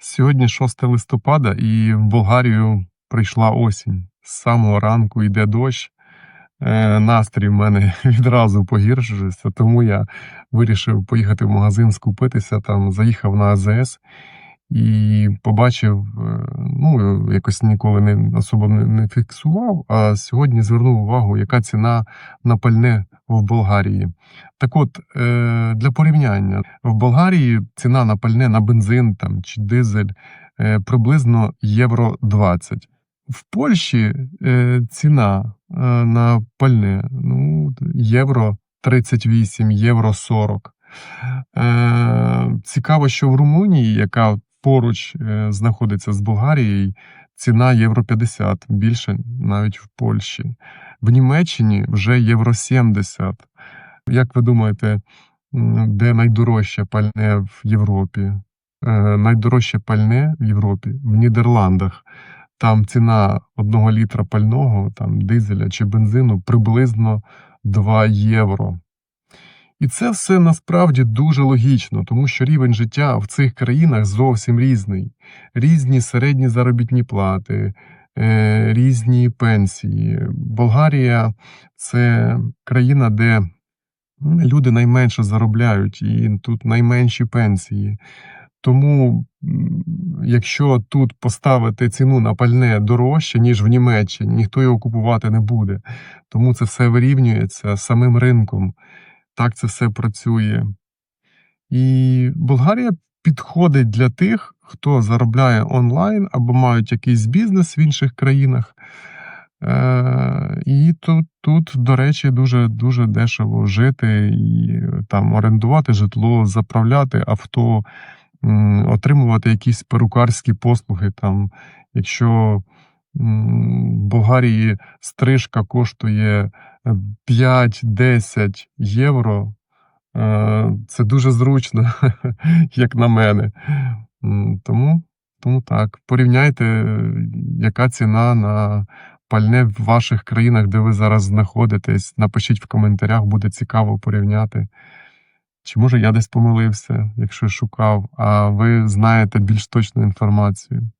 Сьогодні 6 листопада, і в Болгарію прийшла осінь. З самого ранку йде дощ. Е, Настрій в мене відразу погіршився, тому я вирішив поїхати в магазин скупитися. Там заїхав на АЗС і побачив, е, ну якось ніколи не особо не, фіксував. А сьогодні звернув увагу, яка ціна на пальне в Болгарії. Так от, е, для порівняння, в Болгарії ціна на пальне на бензин там, чи дизель е, приблизно євро 20. В Польщі ціна на пальне ну, євро 38, євро 40. Е, цікаво, що в Румунії, яка поруч е, знаходиться з Болгарією, ціна євро 50, більше навіть в Польщі. В Німеччині вже євро 70. Як ви думаєте, де найдорожче пальне в Європі? Е, найдорожче пальне в Європі в Нідерландах. Там ціна одного літра пального, там дизеля чи бензину приблизно 2 євро. І це все насправді дуже логічно, тому що рівень життя в цих країнах зовсім різний. Різні середні заробітні плати, е, різні пенсії. Болгарія це країна, де люди найменше заробляють, і тут найменші пенсії. Тому, якщо тут поставити ціну на пальне дорожче, ніж в Німеччині, ніхто його купувати не буде. Тому це все вирівнюється самим ринком. Так це все працює. І Болгарія підходить для тих, хто заробляє онлайн або мають якийсь бізнес в інших країнах. Е, і тут, тут, до речі, дуже дуже дешево жити і там орендувати житло, заправляти авто, отримувати якісь перукарські послуги. Там, якщо в Болгарії стрижка коштує 5-10 євро, е, це дуже зручно, як на мене. Тому, тому так, порівняйте, яка ціна на пальне в ваших країнах, де ви зараз знаходитесь. Напишіть в коментарях, буде цікаво порівняти. Чи може я десь помилився, якщо шукав, а ви знаєте більш точну інформацію.